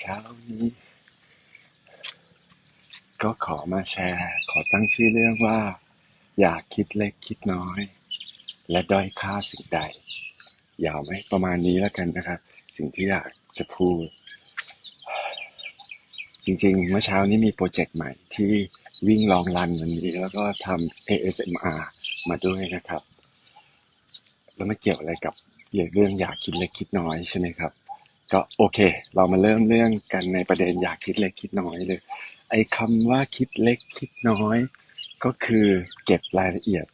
เช้านี้ ก็ขอมาแชร์ ขอตั้งชื่อเรื่องว่า อย่าคิดเล็กคิดน้อย และด้อยค่าสิ่งใด ยาวไหมประมาณนี้แล้วกันนะครับ สิ่งที่อยากจะพูด จริงๆ เมื่อเช้านี้มีโปรเจกต์ใหม่ที่วิ่งลองรันวันนี้แล้วก็ทำ ASMR มาด้วยนะครับ แล้วไม่เกี่ยวอะไรกับเรื่องอยากคิดเล็กคิดน้อยใช่ไหมครับ ก็โอเค เรามาเริ่มเรื่องกันในประเด็นอยากคิดเล็กคิดน้อยเลย ไอ้คำว่าคิดเล็กคิดน้อย ก็คือเก็บรายละเอียด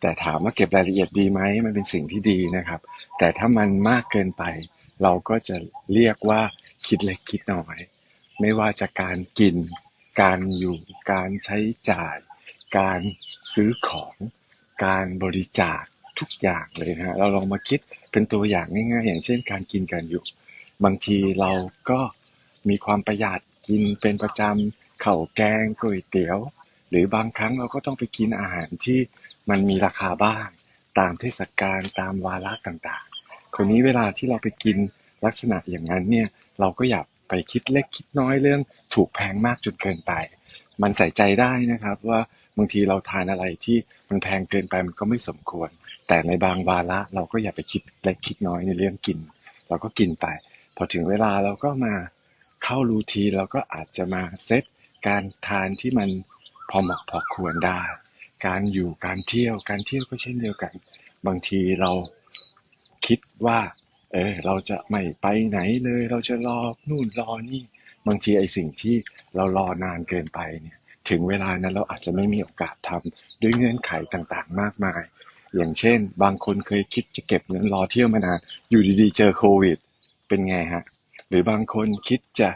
แต่ถามว่าเก็บรายละเอียดดีไหมมันเป็นสิ่งที่ดีนะครับ แต่ถ้ามันมากเกินไป เราก็จะเรียกว่าคิดเล็กคิดน้อย ไม่ว่าจะการกิน การอยู่ การใช้จ่าย การซื้อของ การบริจาค ทุกอย่างเลยนะฮะเราลองมาคิดเป็นตัวอย่างง่ายๆ อย่างเช่นการกินการอยู่ บางทีเราก็มีความประหยัดกินเป็นประจำข้าวแกงก๋วยเตี๋ยว หรือบางครั้งเราก็ต้องไปกินอาหารที่มันมีราคาบ้าง ตามเทศกาลตามวาระต่างๆ คนนี้เวลาที่เราไปกินลักษณะอย่างนั้นเนี่ยเราก็อย่าไปคิดเล็กคิดน้อยเรื่องถูกแพงมากจนเกินไป มันใส่ใจได้นะครับว่าบางทีเราทานอะไรที่มันแพงเกินไปมันก็ไม่สมควร แต่ในบางวาระเราก็อย่าไปคิดเล็กคิดน้อยในเรื่องกิน เราก็กินไป พอถึงเวลาเราก็มาเข้ารูทีเราก็อาจจะมาเซตการทานที่มันพอเหมาะพอควรได้ การอยู่การเที่ยวการเที่ยวก็เช่นเดียวกัน บางทีเราคิดว่า เออเราจะไม่ไปไหนเลย เราจะรอนู่นรอนี่ บางทีไอสิ่งที่เรารอนานเกินไปเนี่ย ถึงเวลานั้นเราอาจจะไม่มีโอกาสทำด้วยเงื่อนไขต่างๆ มากมาย อย่างเช่น บางคนเคยคิดจะเก็บเงินรอเที่ยวมานานอยู่ดีๆ เจอโควิด เป็นไงฮะ หรือบางคนคิดจะ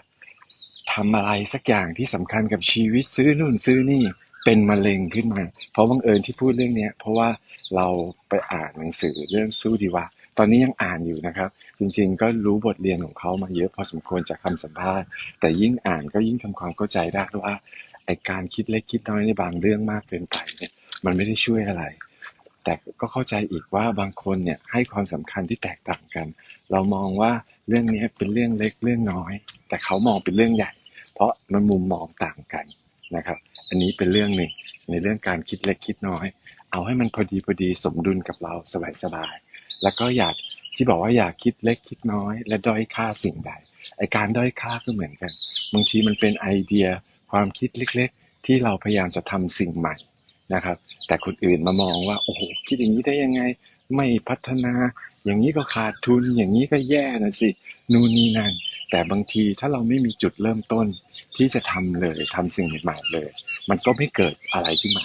ทำอะไรสักอย่างที่สำคัญกับชีวิตซื้อนู่นซื้อนี่เป็นมะเร็งขึ้นมา เพราะบังเอิญที่พูดเรื่องเนี้ยเพราะว่าเราไปอ่านหนังสือเรื่องสู้ดีวะตอนนี้ยังอ่านอยู่นะครับ จริงๆ ก็รู้บทเรียนของเขามาเยอะพอสมควรจากคำสัมภาษณ์ แต่ยิ่งอ่านก็ยิ่งทำความเข้าใจได้ว่าไอการคิดเล็กคิดน้อยในบางเรื่องมากเกินไปเนี่ยมันไม่ได้ช่วยอะไร แต่ก็เข้าใจอีกว่าบางคนเนี่ยให้ความสำคัญที่แตกต่างกัน เรามองว่าเรื่องนี้เป็นเรื่องเล็กเรื่องน้อย แต่เขามองเป็นเรื่องใหญ่ เพราะมันมุมมองต่างกันนะครับ อันนี้เป็นเรื่องหนึ่งในเรื่องการคิดเล็กคิดน้อย เอาให้มันพอดีพอดีสมดุลกับเราสบายๆแล้วก็อยากที่บอกว่าอยากคิดเล็กคิดน้อย และด้อยค่าสิ่งใดไอการด้อยค่าก็เหมือนกันบางทีมันเป็นไอเดียความคิดเล็ก ๆ ที่เราพยายามจะทำสิ่งใหม่ นะครับ แต่คนอื่นมามองว่าโอ้โหคิดอย่างนี้ได้ยังไง ไม่พัฒนา อย่างนี้ก็ขาดทุนอย่างนี้ก็แย่นะสินู่นนี่นั่นแต่บางทีถ้าเราไม่มีจุดเริ่มต้นที่จะทำเลยทำสิ่งใหม่ๆเลย มันก็ไม่เกิดอะไรขึ้นมา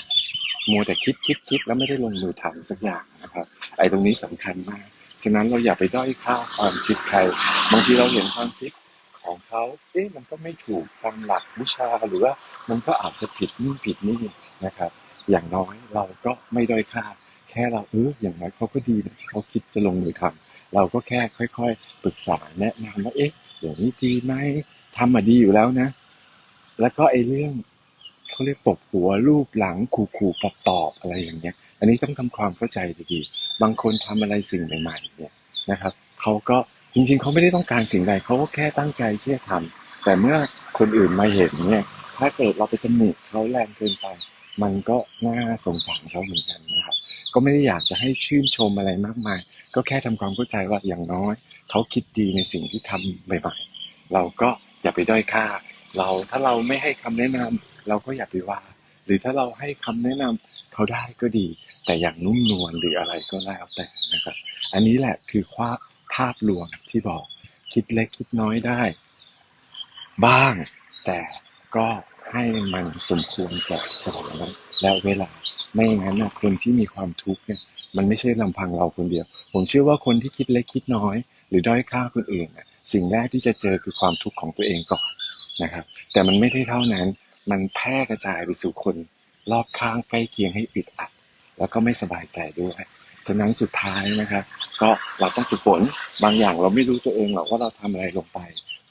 มัวแต่คิดคิดคิดแล้วไม่ได้ลงมือทำสักอย่างนะครับ ไอ้ตรงนี้สำคัญมาก ฉะนั้นเราอย่าไปด้อยค่าความคิดใคร บางทีเราเห็นความคิดของเขา เอ๊ะมันก็ไม่ถูกตามหลักวิชาหรือว่ามันก็อาจจะผิดนู่ผิดนี่นะครับ อย่างน้อยเราก็ไม่ด้อยค่า แค่เราเอออย่างน้อยเขาก็ดีนะที่เขาคิดจะลงมือทำเราก็แค่ค่อยๆปรึกษาแนะนำว่าเอ๊ะอย่างนี้ดีไหมทำมาดีอยู่แล้วนะ แล้วก็ไอ้เรื่องเขาเรียกปบหัวรูปหลังขู่ขู่ปอบตอบอะไรอย่างเงี้ย อันนี้ต้องทำความเข้าใจดีๆบางคนทำอะไรสิ่งใหม่ๆเนี่ยนะครับเขาก็จริงๆเขาไม่ได้ต้องการสิ่งใดเขาก็แค่ตั้งใจที่จะทำแต่เมื่อคนอื่นมาเห็นเนี่ย ถ้าเกิดเราไปตำหนิเขาแรงเกินไป มันก็น่าสงสารเขาเหมือนกันนะครับ ก็ไม่ได้อยากจะให้ชื่นชมอะไรมากมาย ก็แค่ทำความเข้าใจว่าอย่างน้อย เขาคิดดีในสิ่งที่ทำใหม่ๆ เราก็อย่าไปด้อยค่า เราถ้าเราไม่ให้คำแนะนำเราก็อย่าไปว่า หรือถ้าเราให้คำแนะนำเขาได้ก็ดี แต่อย่างนุ่มนวลหรืออะไรก็แล้วแต่นะครับ อันนี้แหละคือความภาพรวมที่บอกคิดเล็กคิดน้อยได้ บ้างแต่ก็ ให้มันสมควรกับสถานะและเวลา ไม่อย่างนั้นนะคนที่มีความทุกข์เนี่ยมันไม่ใช่ลำพังเราคนเดียว ผมเชื่อว่าคนที่คิดเล็กคิดน้อย หรือด้อยค่าคนอื่นน่ะสิ่งแรกที่จะเจอคือความทุกข์ของตัวเองก่อนนะครับ แต่มันไม่ได้เท่านั้น มันแพร่กระจายไปสู่คนรอบข้างใกล้เคียงให้อึดอัด แล้วก็ไม่สบายใจด้วยฉะนั้นสุดท้ายนะครับ ก็เราต้องฝึกฝนบางอย่างเราไม่รู้ตัวเองหรอกว่าเราทำอะไรลงไป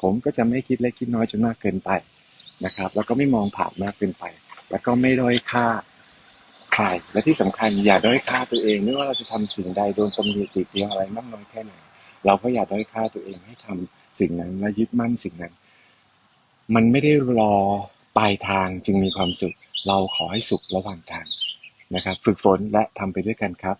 ผมก็จะไม่คิดเล็กคิดน้อยจนมากเกินไป นะครับ แล้วก็ไม่มองผ่านมากเกินไป แล้วก็ไม่ด้อยค่าใครและที่สำคัญอย่าด้อยค่าตัวเองไม่ว่าเราจะทำสิ่งใดโดนตำหนิติเตียนอะไรมากน้อยแค่ไหนเราก็อย่าด้อยค่าตัวเองให้ทำสิ่งนั้นและยึดมั่นสิ่งนั้น มันไม่ได้รอปลายทางจึงมีความสุข เราขอให้สุขระหว่างทางนะครับ ฝึกฝนและทำไปด้วยกันครับ